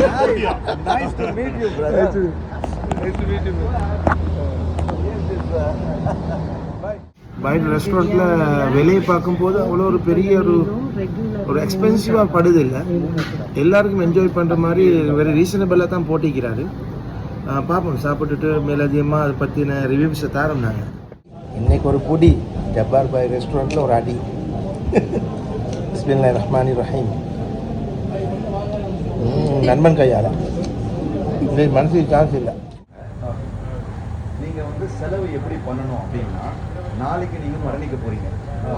nice to meet you, brother. Nice to, nice to meet you. பைட் ரெஸ்டாரண்ட்டில் வெளியே பார்க்கும்போது அவ்வளோ ஒரு பெரிய ஒரு ஒரு எக்ஸ்பென்சிவாக படுது இல்லை எல்லாருக்கும் என்ஜாய் பண்ணுற மாதிரி வெரி ரீசனபிளாக தான் போட்டிக்கிறாரு பார்ப்போம் சாப்பிட்டுட்டு மேலதிகமாக அதை பற்றின ரிவ்யூஸை தாரோம் நாங்கள் இன்னைக்கு ஒரு புடி ஜப்பார் பாய் ரெஸ்டாரண்ட்டில் ஒரு அடி. பிஸ்மில்லா ரஹ்மானி ரஹீம். நண்பன் கையால். இந்த மனசுக்கு சான்ஸ் இல்லை. நீங்க வந்து செலவு எப்படி பண்ணணும் அப்படின்னா நாளைக்கு நீங்க மரணிக்க போறீங்க.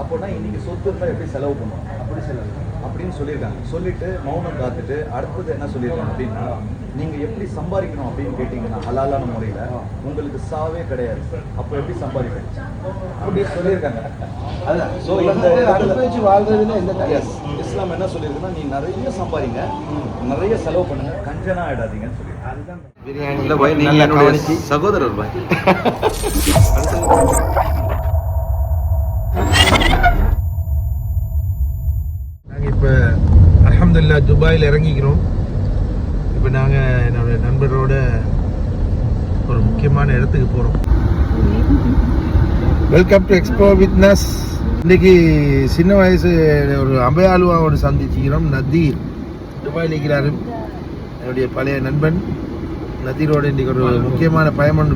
அப்போனா இன்னைக்கு சொத்து இருந்தா எப்படி செலவு பண்ணுவோம்? அப்படி செலவு. அப்படின்னு சொல்லியிருக்காங்க. சொல்லிட்டு மௌனம் காத்துட்டு அடுத்தது என்ன சொல்லியிருக்காங்க அப்படின்னா நீங்க எப்படி சம்பாதிக்கணும் அப்படின்னு கேட்டீங்கன்னா ஹலாலான முறையில உங்களுக்கு சாவே கிடையாது. அப்போ எப்படி சம்பாதிப்பேன் அப்படி சொல்லியிருக்காங்க. அதான். ஸோ இந்த வாழ்றதுல எந்த Yes. இஸ்லாம் என்ன சொல்லியிருக்குன்னா நீ நிறைய சம்பாதிங்க நிறைய செலவு பண்ணுங்க. கஞ்சனா ஆயிடாதீங்கன்னு பிரியாணி. கவனிச்சு சகோதரர் பாய். நாங்கள் இப்போ அல்ஹம்துலில்லாஹ் துபாயில் இறங்கிக்கிறோம். இப்போ நாங்கள் என்னோட நண்பரோட ஒரு முக்கியமான இடத்துக்கு போகிறோம் வெல்கம் டு எக்ஸ்போ வித்னஸ் இன்னைக்கு சின்ன வயசு ஒரு அம்பையாளுவாவோட சந்திச்சுக்கிறோம் நதீர். துபாயில் இருக்கிறாரு என்னுடைய பழைய நண்பன். நதீரோட இன்னைக்கு ஒரு முக்கியமான பயணம்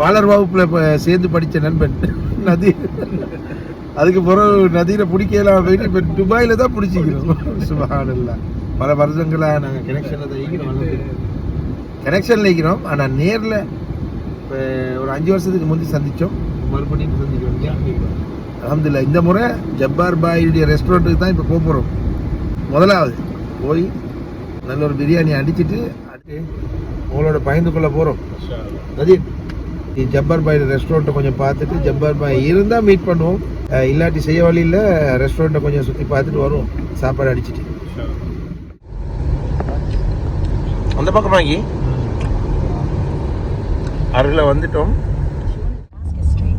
பாலர் வகுப்பில் இப்போ சேர்ந்து படித்த நண்பன் நதீர். அதுக்கு பிறகு நதியில பிடிக்கலாம் போயிட்டு இப்போ துபாயில் தான் பிடிச்சிக்கிறோம். சுபஹானல்லா பல வருஷங்களாக நாங்கள் கனெக்ஷனில் தான் இருக்கிறோம். கனெக்ஷனில் இருக்கிறோம் ஆனால் நேரில் இப்போ ஒரு அஞ்சு வருஷத்துக்கு முந்தி சந்தித்தோம் மறுபடியும் சந்திக்கிறோம். அலமதுல்லா இந்த முறை ஜப்பார் பாயுடைய ரெஸ்டாரண்ட்டுக்கு தான் இப்போ போக போகிறோம் முதலாவது போய் நல்ல ஒரு பிரியாணி அடிச்சிட்டு அடுத்து உங்களோட பயந்து கொள்ள போகிறோம் நதீர் நீ ஜப்பார் பாய் ரெஸ்டாரண்ட்டை கொஞ்சம் பார்த்துட்டு ஜப்பார் பாய் இருந்தால் மீட் பண்ணுவோம். இல்லாட்டி செய்ய வழியில் ரெஸ்டாரண்ட்டை கொஞ்சம் சுற்றி பார்த்துட்டு வருவோம். சாப்பாடு அடிச்சிட்டு. அந்த பக்கம் வாங்கி. அருகில் வந்துட்டோம்.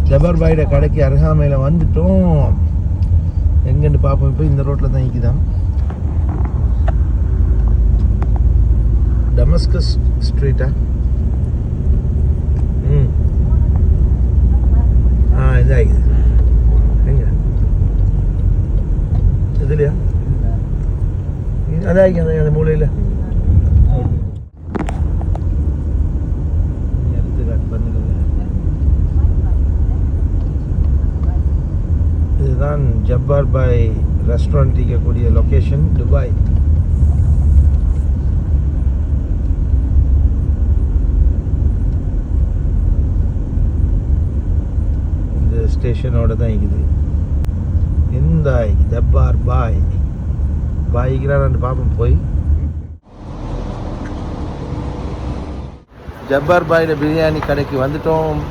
ஜபர் பாயோட கடைக்கு அருகாமையில் வந்துட்டோம். எங்கன்னு பார்ப்போம் இப்போ இந்த ரோட்டில் தான் இக்குதான். டமஸ்கஸ் ஸ்ட்ரீட்டா ம். ஆ இதாகிது எங்க? இதுலையா? அதாகி அந்த மூலையில். துபாய் ரெஸ்டாரண்ட் இருக்கக்கூடிய லொக்கேஷன் துபாய் இந்த ஸ்டேஷனோட தான் இருக்குது. இந்த தப்பார் பாய். பாய்க்கிறான்னு பார்ப்போம் போய். ஜப்பார் பாயோட பிரியாணி கடைக்கு வந்துட்டோம்.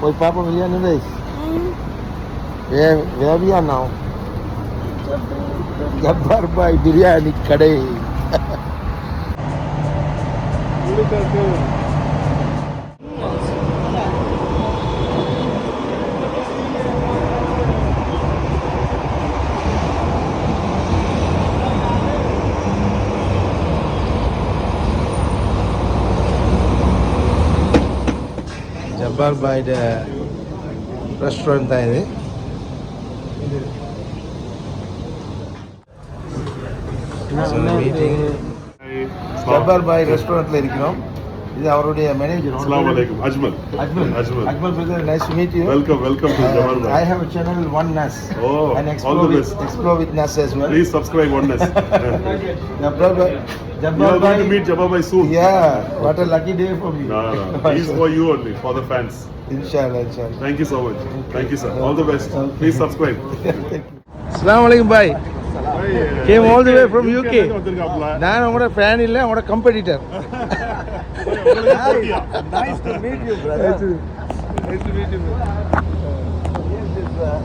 போய் பார்ப்போம் பிரியாணி ரைஸ் வே வேவியா நான் ஜப்பார் பாய் பிரியாணி கடை ஜப்பார் பாயோட ரெஸ்டாரண்ட் தான் இது மீட்டிங் ஜப்பார் பாய் ரெஸ்டாரண்ட்ல இருக்கிறோம் இது அவருடைய manager Assalamu alaikum. Ajmal. Ajmal Ajmal. Ajmal brother nice to meet you Welcome, welcome to Jabbar I Bhai. have a channel One Nas Oh, and all explore the with, best. explore with Nas as well. Please subscribe oneness. Jabbar Bhai, you Jabbar are going to Bhai, meet Jabbar Bhai soon. yeah, what a lucky day for me. No, no, no. He's for you only, for the fans. Inshallah, inshallah. Thank you so much. Thank you, sir. All the best. Please subscribe. Assalamu alaikum bhai. Came all the way from UK. நான் உங்களோட fan இல்லை உங்களோட கம்பெடிட்டர் nice to meet you, brother. Nice to meet you. Yes, yes, uh,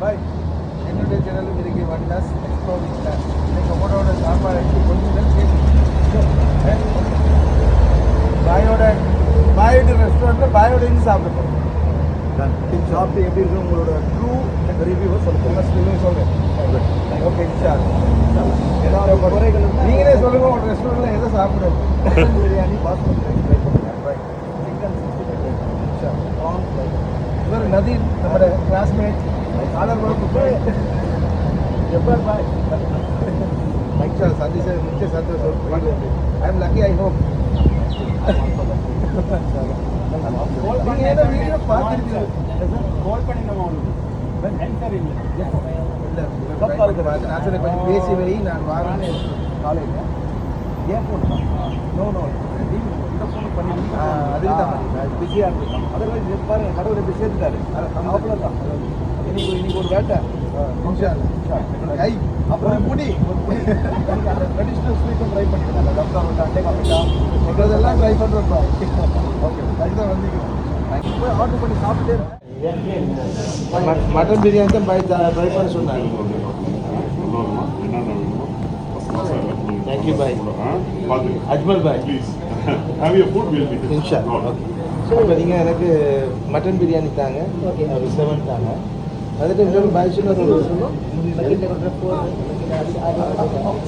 Bye. என்னுடைய சேனலும் இருக்கு one toss explore இன்னைக்கு உங்களோட சாப்பாடு கொஞ்சம் பேசி பாயோட பாயோட ரெஸ்டாரண்ட்டில் பாயோட இருந்து சாப்பிட போகிறோம் சாப்பிட்டு எப்படி இருக்கு உங்களோட ட்ரூ ரிவ்யூ சொல்லுங்க. சொல்கிறேன் ஓகே ஏதாவது குறைகள் நீங்களே சொல்லுங்க சொல்லுங்க உங்க ரெஸ்டாரண்ட்ல எதை சாப்பிடுறது பிரியாணி பாஸ்மதி ரைஸ் ட்ரை பண்ணுங்க சிக்கன் இவர் நதீர் நம்ம கிளாஸ்மேட் ஆதர் வகுப்பு ஜப்பான் பாய் மைக்ஷா சந்திச்ச மிச்ச சந்தோஷம் I am lucky I hope நீங்க ஏதோ வீடியோ பார்த்துருக்கீங்க கால் பண்ணி நம்ம ஆன்சர் இல்லை இல்ல நான் பேசி வை நான் வாரேன்னு காலையில். ஏர்போர்ட் நோ நோ இந்த ஃபோன் பண்ணி அதுக்கு தான் பிஸியாக இருந்துருக்கான் அதர்வைஸ் பாருங்க கடவுள் எப்படி சேர்த்துட்டாரு. அவ்வளோதான் இன்னைக்கு இன்னைக்கு ஒரு வேட்டை. அப்புறம் முடி. ட்ரெடிஷ்னல் ஸ்வீட்டும் ட்ரை பண்ணிருக்காங்க லப்டா அண்டை காமிட்டா சொல்றதெல்லாம் ட்ரை பண்றப்பா ஓகே அதுதான் வந்திருக்கோம் போய் ஆர்டர் பண்ணி சாப்பிட்டே மட்டன் பிரியாணி தான் பை ட்ரை பண்ண சொன்னாங்க. You, bye. Ajmal bhai food, we'll be இன்ஷா ஓகே இப்போ நீங்கள் எனக்கு மட்டன் பிரியாணி தாங்க. ஒரு செவன் தாங்க. அதுக்கு இன்னொரு பாய் சொன்ன ஒரு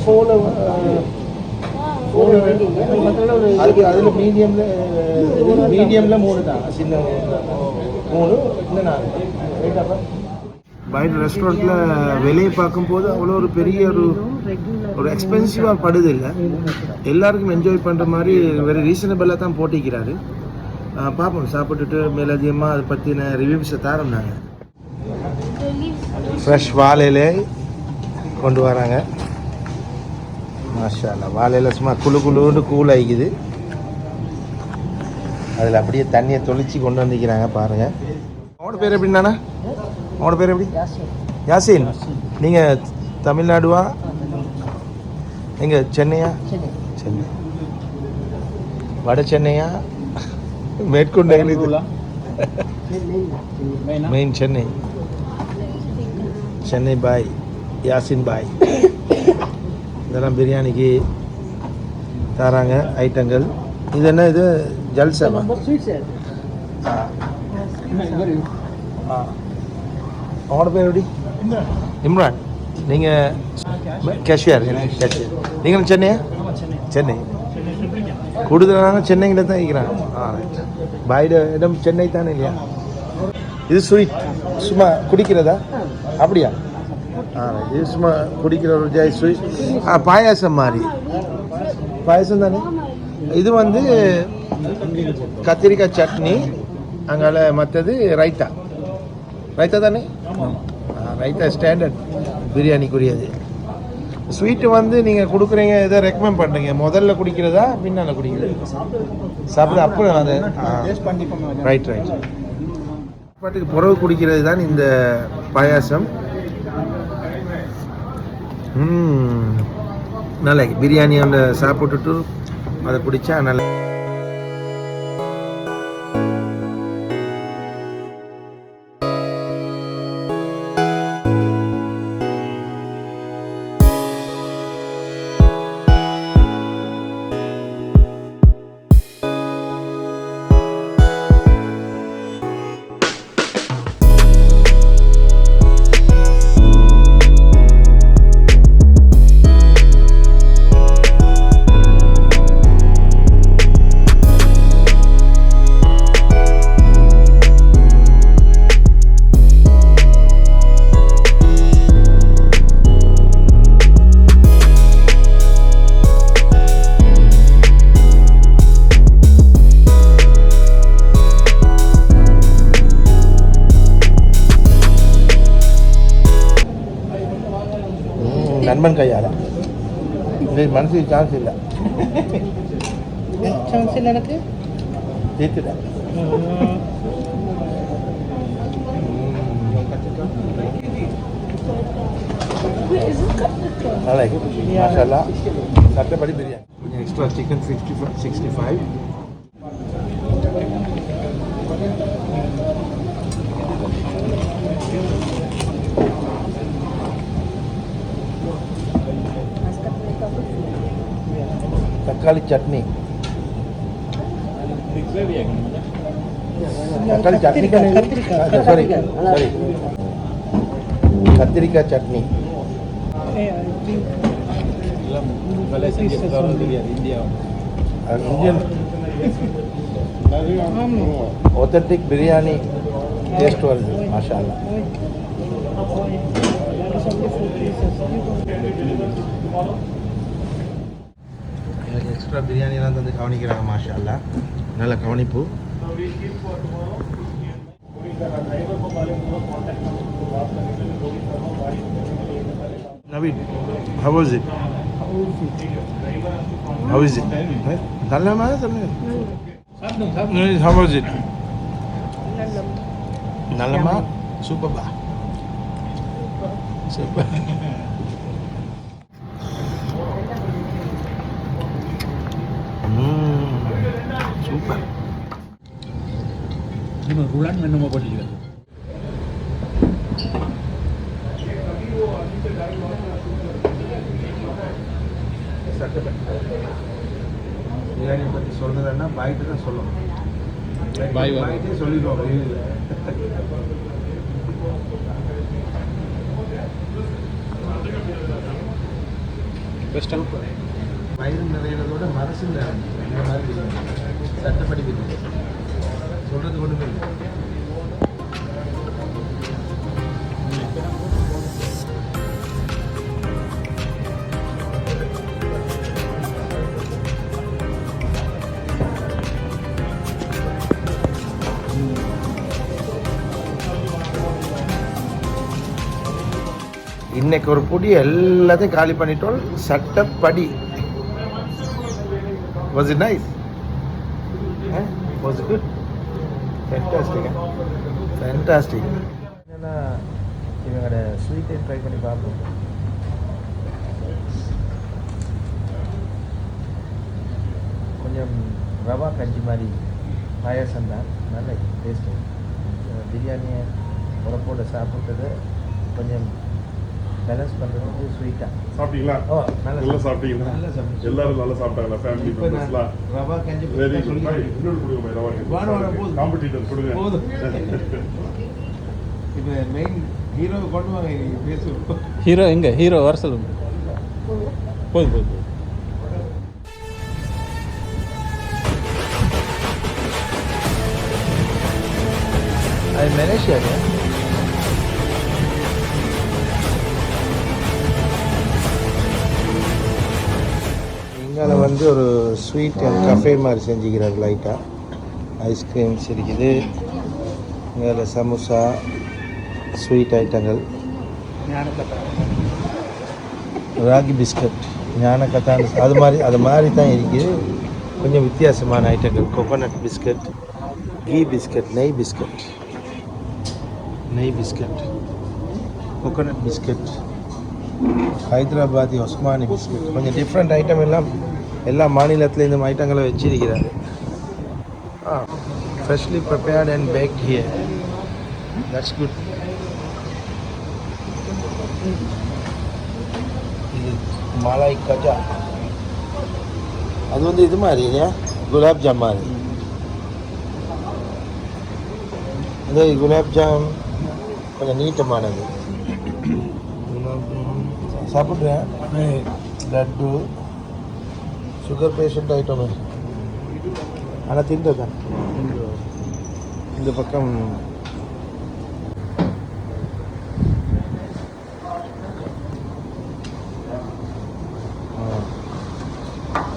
ஃபோனு அதுக்கு அதில் மீடியமில் மீடியமில் மூணு தாங்க சின்ன மூணு இந்த நாலு. ரைட்டாப்பா பைட் ரெஸ்டாரண்ட்டில் வெளியே பார்க்கும்போது அவ்வளோ ஒரு பெரிய ஒரு ஒரு எக்ஸ்பென்சிவாக படுது இல்லை எல்லாருக்கும் என்ஜாய் பண்ணுற மாதிரி வெரி ரீசனபிளாக தான் போட்டிக்கிறாரு. பார்ப்போம். சாப்பிட்டுட்டு மேலதிகமாக அதை பற்றின ரிவ்யூஸை தரோம் நாங்கள் ஃப்ரெஷ் வாழையிலே கொண்டு வராங்க. மாஷா வாழையில் வாழையில சும்மா குளு குளுன்னு கூல் ஆகிக்குது அதில் அப்படியே தண்ணியை தொளிச்சு கொண்டு வந்துக்கிறாங்க பாருங்கள் உங்களோட பேர் எப்படின்னாண்ணா? உங்களோட பேர் எப்படி? யாசின். நீங்கள் தமிழ்நாடுவா? எங்க சென்னையா? சென்னை. வட சென்னையா? மேற்கொண்ட மெயின் சென்னை. சென்னை பாய் யாசின் பாய். இதெல்லாம் பிரியாணிக்கு தராங்க ஐட்டங்கள். இது என்ன இது? ஜல்சபா ஆ உங்களோட பேர் எப்படி இம்ரான் நீங்கள் கேஷியர் கேஷியர் நீங்களும் சென்னையா? சென்னை. கூடுதலான சென்னையில தான் இருக்கிறாங்க. ஆ பாய்ட இடம் சென்னை தானே இல்லையா? இது ஸ்வீட் சும்மா குடிக்கிறதா? அப்படியா? ஆ. இது சும்மா குடிக்கிற ஒரு ஜாய் ஸ்வீட் ஆ பாயாசம் மாதிரி. பாயாசம் தானே? இது வந்து கத்திரிக்காய் சட்னி அங்கால மற்றது ரைத்தா. ரைத்தா தானே? ரைத்தா ஸ்டாண்டர்ட் பிரியாணிக்குரியது. ஸ்வீட்டு வந்து நீங்கள் கொடுக்குறீங்க எதை ரெக்கமெண்ட் பண்ணுறீங்க முதல்ல குடிக்கிறதா பின்னால் குடிக்கிறது? சாப்பிட அப்புறம் அது ரைட் ரைட் பாட்டுக்கு புறவு குடிக்கிறது தான் இந்த பாயாசம். நல்லா பிரியாணி அந்த சாப்பிட்டுட்டு அதை பிடிச்சா நல்லா இந்த மனசுக்கு சான்ஸ் இல்லை சான்ஸ் இல்லை எனக்கு தீர்த்துட்டேன் நல்லா இருக்கு மாஷால்லா சட்டப்படி பிரியாணி கொஞ்சம் extra chicken sixty five sixty five தக்காளி சட்னி தக்காளி சட்னி கத்திரிக்காய், சாரி கத்திரிக்காய். சாரி கத்திரிக்காய் சட்னி எல்லாம் வேலை செஞ்சு எக்ஸ்ட்ரா பிரியாணிலாம் தந்து கவனிக்கிறாங்க மாஷால்லா நல்ல கவனிப்பு. Naveen how was it? How is it? நல்ல மாதிரி சாப்பிடுங்க how was it? நல்லமா சூப்பர்பா சூப்பர் சூப்பர் நம்ம ருளான் என்னமோ பண்ணிக்கிறேன் பிரியாணி பற்றி சொல்றதுன்னா பாய்ட்டு தான் சொல்லணும் பாய். பாய்ட்டே சொல்லிடுவோம் பெஸ்ட்டாக வயிறு நிறையிறதோட மனசு இந்த மாதிரி. சட்டப்படி பிரியாணி சொல்றது ஒன்றுமே இல்லை. இன்னைக்கு ஒரு புடி எல்லாத்தையும் காலி பண்ணிட்டோம். சட்டப்படி. Was it nice was good fantastic fantastic என்னன்னா இவங்களோட ஸ்வீட்டை ட்ரை பண்ணி பார்ப்போம். கொஞ்சம் ரவா கஞ்சி மாதிரி பாயாசம் தான். நல்ல டேஸ்ட்டு பிரியாணியை உரப்போட சாப்பிட்டது கொஞ்சம் பேலன்ஸ் பண்ணுறதுக்கு ஸ்வீட்டாக சாப்பிட்டீங்களா? ஓ நல்ல நல்லா சாப்பிட்டீங்களா? நல்லா எல்லாரும் நல்லா சாப்பிட்டாங்களா? ஃபேமிலி மெம்பர்ஸ்லாம் ரவா கஞ்சி வெரி குட் இன்னொரு கொடுங்க ரவா. காம்படிட்டர் கொடுங்க. இப்போ மெயின் ஹீரோ கொண்டு வாங்க பேசுவோம். ஹீரோ எங்க? ஹீரோ வர சொல்லுங்க. போதும் போதும் போதும். அது மலேசியாங்க வந்து ஒரு ஸ்வீட் அண்ட் கஃபே மாதிரி செஞ்சுக்கிறார் லைட்டாக ஐஸ்கிரீம்ஸ் இருக்குது இங்கால சமோசா ஸ்வீட் ஐட்டங்கள். ராகி பிஸ்கட் ஞான கத்தான் அது மாதிரி அது மாதிரி தான் இருக்குது கொஞ்சம் வித்தியாசமான ஐட்டங்கள். கோகோனட் பிஸ்கட் கீ பிஸ்கட் நெய் பிஸ்கட் நெய் biscuit coconut biscuit Hyderabadi Osmani biscuit கொஞ்சம் டிஃப்ரெண்ட் ஐட்டம் எல்லாம் எல்லா மாநிலத்தில் இந்த ஐட்டங்களை வச்சிருக்கிறாரு ஆ freshly prepared and pack here that's good இது மலாய் கஜா அது வந்து இது மாதிரி இல்லையா குலாப் ஜாம் மாதிரி இது குலாப் ஜாம் கொஞ்சம் நீட்டமானது சாப்பிட்றேன் லட்டு ഷുഗർ പേഷ്യൻ്റ് ആയിട്ടോ అలా తింటుందా ఇందు పక్క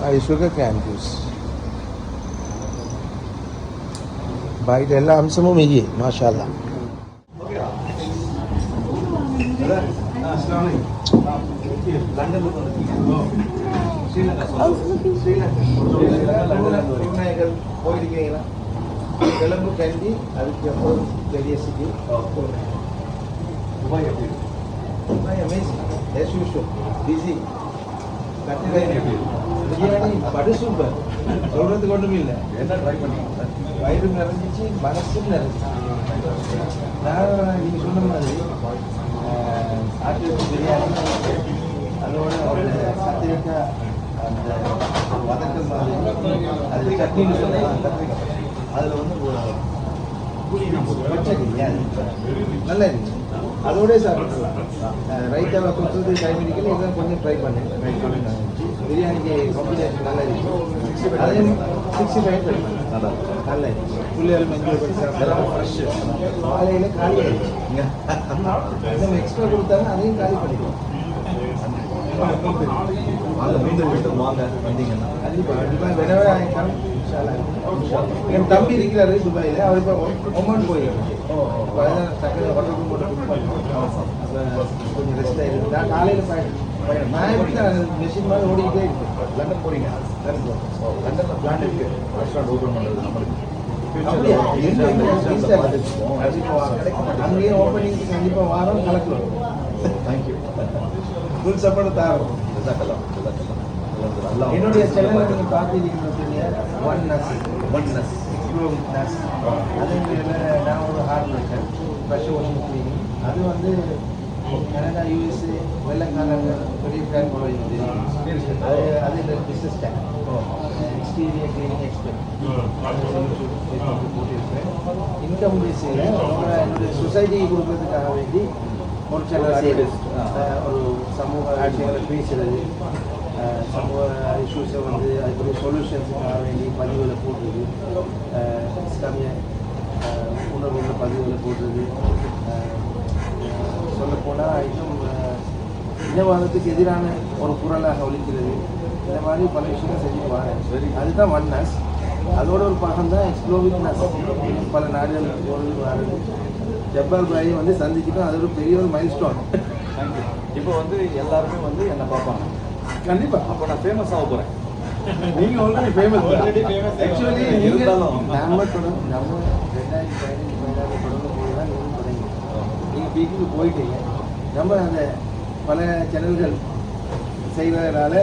అది షుగర్ క్యాన్ జ్యూస్ బయట ఎలా అంశము మిగి మాషాల్లా లండన్ கிளம்பு கண்டி அதுக்கு அப்புறம் பெரிய சிட்டி துபாய் எப்படி இருக்கு? Amazing as usual busy biryani படு சூப்பர் சொல்றதுக்கு ஒன்றும் இல்லை என்ன ட்ரை பண்ணீங்க வயிறு நிறைஞ்சிச்சு மனசும் நிறைஞ்சிச்சு நான் நீங்கள் சொன்ன மாதிரி ஆட்டு பிரியாணி அதோட ஒரு கத்திரிக்கா அந்த வதக்கல் அது சட்னின்னு சொல்லலாம் அதில் வந்து நல்லா இருந்துச்சு அதோடய சாப்பிட்டுலாம் ரைத்தாவை கொடுத்தது டைம் இருக்கல இதான் கொஞ்சம் ட்ரை பண்ணேன் பிரியாணிக்கு காம்பினேஷன் நல்லா இருந்துச்சு அதையும் சிக்ஸ்டி ஃபைவ் ட்ரை பண்ணேன் நல்லா நல்லா இருந்துச்சு என்ஜாய் பண்ணி ஃப்ரெஷ்ஷு காலையில் காலி ஆயிடுச்சு நம்ம எக்ஸ்ட்ரா கொடுத்தாங்க அதையும் காலி வாங்க மீண்டும் மீண்டும் வாங்க வந்தீங்கன்னா. கண்டிப்பாக inshallah. என் தம்பி இருக்கிறாரு துபாயில். அவர் இப்போ ஒமான் போயிருக்காரு ஹோட்டல் ரூம் போட்டு கொஞ்சம் ரெஸ்ட் ஆகிருக்கு நான் காலையில் பயணம் நான் எப்படி தான் மெஷின் மாதிரி ஓடிக்கிட்டே இருக்கேன் லண்டன் போறீங்க. லண்டன்ல பிளான் இருக்கு. ரெஸ்டாரண்ட் ஓபன் பண்றது நம்மளுக்கு. அப்படியா? எங்க- எங்க? Future ல பார்த்துருப்போம். கண்டிப்பா வாரம். அங்கேயே ஓப்பனிங் கண்டிப்பாக வாரம் கலக்குவோம் தேங்க்யூ ஃபுல் சப்போர்ட் தாரோம். ஜசாக்கல்லாம் ஜசாக்கல்லாம் நல்லா என்னுடைய சேனலில் நீங்கள் பார்த்துருக்கீங்க ஒன் நஸ் ஒன்னஸ் நஸ் அதே மாதிரி நான் ஒரு ஹார்ட் ப்ரெஷர் வாஷிங் கிளீனிங் அது வந்து கனடா யூஎஸ்ஏ வெள்ளக்காரங்க பெரிய ஃபேன் ஃபாலோயிங் அது அது இந்த business take exterior cleaning expect போட்டிருக்கேன். இன்கம் பேஸில் என்னுடைய சொசைட்டிக்கு கொடுக்கறதுக்காக வேண்டி ஒரு செய்யுது ஒரு சமூக விஷயங்களை பேசுறது சமூக இஷ்யூஸை வந்து அதுக்குரிய சொல்யூஷன்ஸுக்காக வேண்டி பதிவுகளை போடுறது இஸ்லாமிய உணர்வுள்ள பதிவுகளை போடுறது சொல்லப்போனால் இன்னும் இனவாதத்துக்கு எதிரான ஒரு குரலாக ஒழிக்கிறது இந்த மாதிரி பல விஷயங்கள் செஞ்சுட்டு வரேன் அதுதான் ஒன் அதோட ஒரு பாகம் தான் நஸ் பல நாடுகளுக்கு போகிறது வர்றது ஜப்பால் பாயை வந்து சந்திச்சுட்டோம் அது ஒரு பெரிய ஒரு மைல் ஸ்டோன் இப்போ வந்து எல்லாருமே வந்து என்ன பார்ப்பாங்க. கண்டிப்பாக அப்போ நான் ஃபேமஸ் ஆக போறேன். நீங்க ஆல்ரெடி ஃபேமஸ். ஆக்சுவலி இருந்தாலும். நம்ம தொடர்ந்து நம்ம ரெண்டாயிரத்தி பதினஞ்சு பதினாறு தொடர்ந்து போய் தான் நீங்கள் தொடங்கி. நீங்கள் பீக்குக்கு போயிட்டீங்க. நம்ம அந்த பல சேனல்கள் செய்வதனால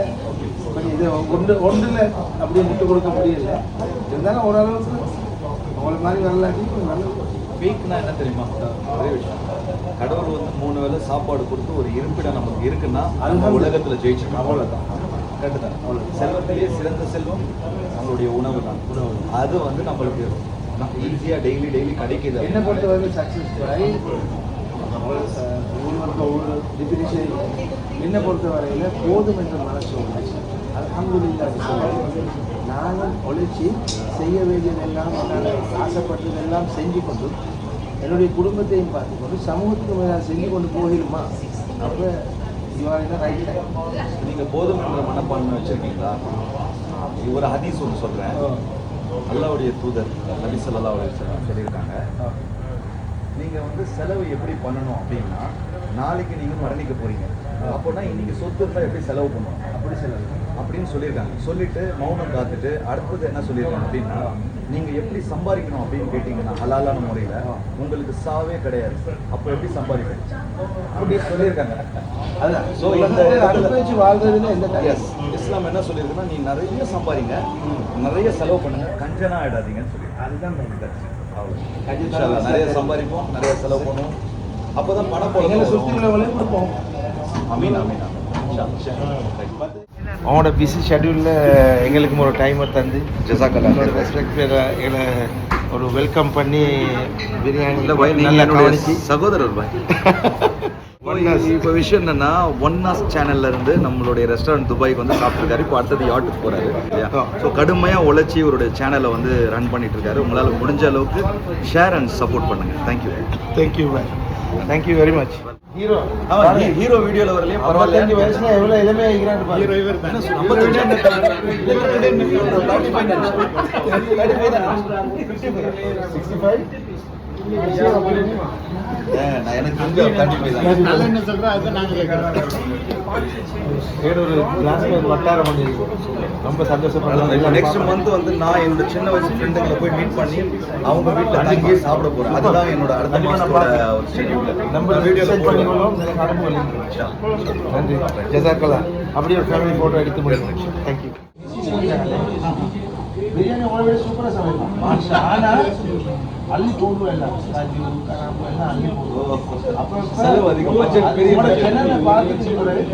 இதை ஒன்று ஒன்றில் அப்படியே முட்டு கொடுக்க முடியல. இருந்தாலும் ஓரளவுக்கு உங்களை மாதிரி வரலாட்டி நல்ல வீக்னா என்ன தெரியுமா? ஒரே விஷயம். கடவுள் வந்து மூணு வேளை சாப்பாடு கொடுத்து ஒரு இருப்பிடம் நமக்கு இருக்குன்னா அந்த. உலகத்துல ஜெயிச்சிருக்கோம். அவ்வளவுதான். கரெக்டு தான் அவ்வளோ செல்வத்திலேயே சிறந்த செல்வம் நம்மளுடைய உணவு தான். உணவு. அது வந்து நம்மளுக்கு ஈஸியாக டெய்லி டெய்லி கிடைக்குது. என்னை பொறுத்தவரை சக்ஸஸ் ஸ்டோரி ஒவ்வொருவருக்கு ஒவ்வொரு டிஃபினிஷன் என்னை பொறுத்தவரையில் போதும் என்ற மனசு உண்டு அல்ஹம்துலில்லாஹ் நானும் உழைச்சி செய்ய வேண்டியதெல்லாம் என்னால் ஆசைப்பட்டதெல்லாம் செஞ்சு கொண்டு என்னுடைய குடும்பத்தையும் பார்த்துக்கொண்டு சமூகத்துக்கு மேலே செஞ்சு கொண்டு போகிடுமா அப்போ இவாரினா ரைட் டைம் நீங்க போதும் என்ற மனப்பான்மை வச்சிருக்கீங்களா? ஒரு ஹதீஸ் ஒன்று சொல்றேன். அல்லாவுடைய தூதர் நபி சொல்லியிருக்காங்க. நீங்க வந்து செலவு எப்படி பண்ணணும் அப்படின்னா நாளைக்கு நீங்க மரணிக்க போறீங்க. அப்போனா இன்னைக்கு சொத்து இருந்தா எப்படி செலவு பண்ணணும் அப்படி சொல்லலாம் அப்படின்னு சொல்லியிருக்காங்க. சொல்லிட்டு மௌனம் காத்துட்டு அடுத்தது என்ன சொல்லியிருக்காங்க அப்படின்னா நீங்க எப்படி சம்பாதிக்கணும் அப்படின்னு கேட்டீங்கன்னா ஹலாலான முறையில உங்களுக்கு சாவே கிடையாது. அப்போ எப்படி சம்பாதிக்கணும் அப்படி சொல்லியிருக்காங்க. அதான் ஸோ இந்த வாழ்றதுல எந்த. இஸ்லாம் என்ன சொல்லியிருக்குன்னா நீ நிறைய சம்பாதிங்க நிறைய செலவு பண்ணுங்க கஞ்சனா ஆயிடாதீங்கன்னு சொல்லி அதுதான் நிறைய சம்பாதிப்போம் நிறைய செலவு பண்ணுவோம். அப்பதான் பணம் போல எங்களை சுற்றி உள்ளவங்களையும் கொடுப்போம். அவனோட பிஸி ஷெட்யூலில் எங்களுக்கும் ஒரு டைமை தந்து. ஜஸாக்கல்லாஹ். ரெஸ்பெக்ட் எங்களை ஒரு வெல்கம் பண்ணி பிரியாணி இல்ல பாய் நீங்க நல்லா கவனிச்சு. சகோதரர் பாய் இப்போ விஷயம் என்னன்னா ஒன்னாஸ் சேனல்ல இருந்து நம்மளுடைய ரெஸ்டாரண்ட் துபாய்க்கு வந்து சாப்பிட்டுருக்காரு. இப்போ அடுத்தது யாட்டுக்கு போறாரு? இல்லையா? ஸோ கடுமையா உழைச்சி இவருடைய சேனலை வந்து ரன் பண்ணிட்டு இருக்காரு உங்களால முடிஞ்ச அளவுக்கு ஷேர் அண்ட் சப்போர்ட் பண்ணுங்க. Thank you thank you ma'am thank you very much hero ஆமா ஹீரோ வீடியோல வரலையே பரவாயில்ல வயசுல எவ்வளவு இதமே ஆகிறாரு பாரு எனக்கு இங்க தண்ணி வட்டாரம் ரொம்ப சந்தோஷப்படுறோம் நெக்ஸ்ட் மந்த் வந்து நான் என்னோட சின்ன வயசு ஃப்ரெண்டுங்களை போய் மீட் பண்ணி அவங்க வீட்டில் தங்கி சாப்பிட போறேன் அதுதான் என்னோட அடுத்த மாதம் நம்ம வீடியோ நன்றி அப்படியே ஒரு ஃபேமிலி ஃபோட்டோ எடுத்து முடியும் தேங்க்யூ பிரியாணி உங்களை சூப்பராக சமைப்போம் ஆனால் அள்ளி போடுவோம் எல்லாம் காஜு கராம்பு எல்லாம் அள்ளி போடுவோம் அப்புறம் செலவு அதிகம். budget பெரிய budget. சேனலை பார்த்துட்டு பிறகு